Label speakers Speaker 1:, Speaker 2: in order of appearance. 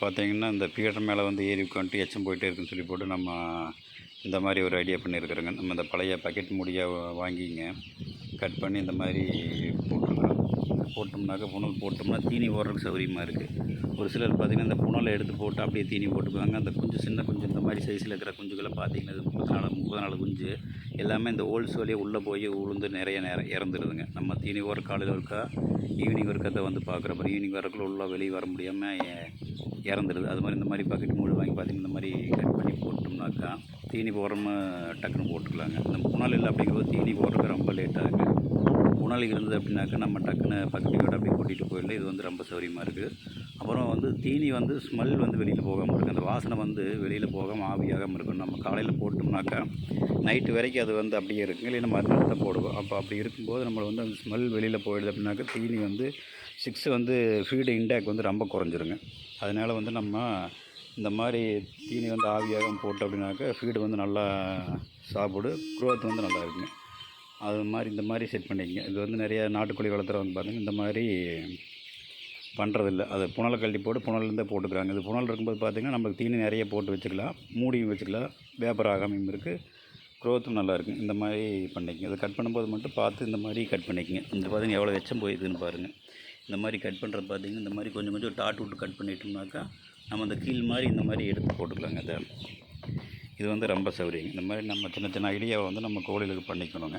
Speaker 1: பார்த்தீங்கன்னா இந்த பீட்டர் மேலே வந்து ஏறி உட்காந்துட்டு எச்சம் போயிட்டே இருக்குன்னு சொல்லி போட்டு நம்ம இந்த மாதிரி ஒரு ஐடியா பண்ணியிருக்கிறோங்க. நம்ம இந்த பழைய பக்கெட் மூடியாக வாங்கிங்க. கட் பண்ணி இந்த மாதிரி போட்டுருக்குறோம். போட்டோம்னாக்கா புனல் போட்டோம்னா தீனி போடுறதுக்கு சௌகரியமாக இருக்குது ஒரு சிலர் பார்த்திங்கன்னா இந்த புனலை எடுத்து போட்டு அப்படியே தீனி போட்டுக்குவாங்க. அந்த குஞ்சு சின்ன குஞ்சு இந்த மாதிரி சைஸில் இருக்கிற குஞ்சுகளை பார்த்திங்கன்னா இது முப்பத்தி நாலு முப்பது நாலு குஞ்சு எல்லாமே இந்த ஹோல்ஸ் வழியே உள்ளே போய் உளுந்து நிறைய நேரம் இறந்துடுதுங்க நம்ம தீனி ஒரு காலையில் ஒருக்கா ஈவினிங் ஒருக்கத்தை வந்து பார்க்குறப்ப ஈவினிங் வரக்குள்ள உள்ளே வெளியே வர முடியாமல் இறந்துடுது அது மாதிரி இந்த மாதிரி பாக்கெட் மூடு வாங்கி பார்த்திங்கன்னா இந்த மாதிரி கட் பண்ணி போட்டோம்னாக்கா தீனி போடுறோமா டக்குன்னு போட்டுக்கலாங்க. இந்த புனல் இல்லை அப்படிங்கிறது தீனி போடுறதுக்கு ரொம்ப லேட் ஆகுது இருந்தது அப்படின்னாக்கா நம்ம டக்குன்னு பக்கத்து அப்படியே கூட்டிகிட்டு போயிடல. இது வந்து ரொம்ப சௌரியமாக இருக்குது அப்புறம் வந்து தீனி வந்து ஸ்மெல் வந்து வெளியில் போகாமல் இருக்கும் அந்த வாசனை வந்து வெளியில் போகாமல் ஆவியாகாமல் இருக்கும் நம்ம காலையில் போட்டோம்னாக்கா நைட்டு வரைக்கும் அது வந்து அப்படியே இருக்குங்க இல்லைன்னா மறுநாள் தான் போடுவோம். அப்போ அப்படி இருக்கும்போது நம்ம வந்து அந்த ஸ்மெல் வெளியில் போயிடுது அப்படின்னாக்கா தீனி வந்து சிக்ஸ் வந்து ஃபீடு இன்டேக் வந்து ரொம்ப குறைஞ்சிருங்க. அதனால் வந்து நம்ம இந்த மாதிரி தீனி வந்து ஆவியாகம் போட்டோம் அப்படின்னாக்கா ஃபீடு வந்து நல்லா சாப்பிடு க்ரோத் வந்து நல்லா இருக்குங்க. அது மாதிரி இந்த மாதிரி செட் பண்ணிக்கங்க. இது வந்து நிறைய நாட்டுக்கோழி வளர்த்துறவங்க பார்த்தீங்கன்னா இந்த மாதிரி பண்ணுறதில்ல அது புனலை கழட்டி போட்டு புனல்லேருந்தே போட்டுக்கிறாங்க. இது புனல் இருக்கும்போது பார்த்திங்கன்னா நம்மளுக்கு தீனி நிறைய போட்டு வச்சுக்கலாம். மூடியும் வச்சுக்கலாம். வேப்பர் ஆகாமையும் இருக்குது க்ரோத்தும் நல்லா இருக்கும். இந்த மாதிரி பண்ணிக்கங்க. இதை கட் பண்ணும்போது மட்டும் பார்த்து இந்த மாதிரி கட் பண்ணிக்கங்க. இந்த பார்த்தீங்கன்னா எவ்வளோ எச்சம் போயிருக்குன்னு பாருங்கள் இந்த மாதிரி கட் பண்ணுறது பார்த்தீங்கன்னா இந்த மாதிரி கொஞ்சம் கொஞ்சம் டாட் விட்டு கட் பண்ணிட்டோம்னாக்கா நம்ம அந்த கீழ் மாதிரி இந்த மாதிரி எடுத்து போட்டுக்கலாங்க அதை இது வந்து ரொம்ப சௌகரியம் இந்த மாதிரி நம்ம சின்ன சின்ன ஐடியாவை வந்து நம்ம கோழிகளுக்கு பண்ணிக்கணுங்க.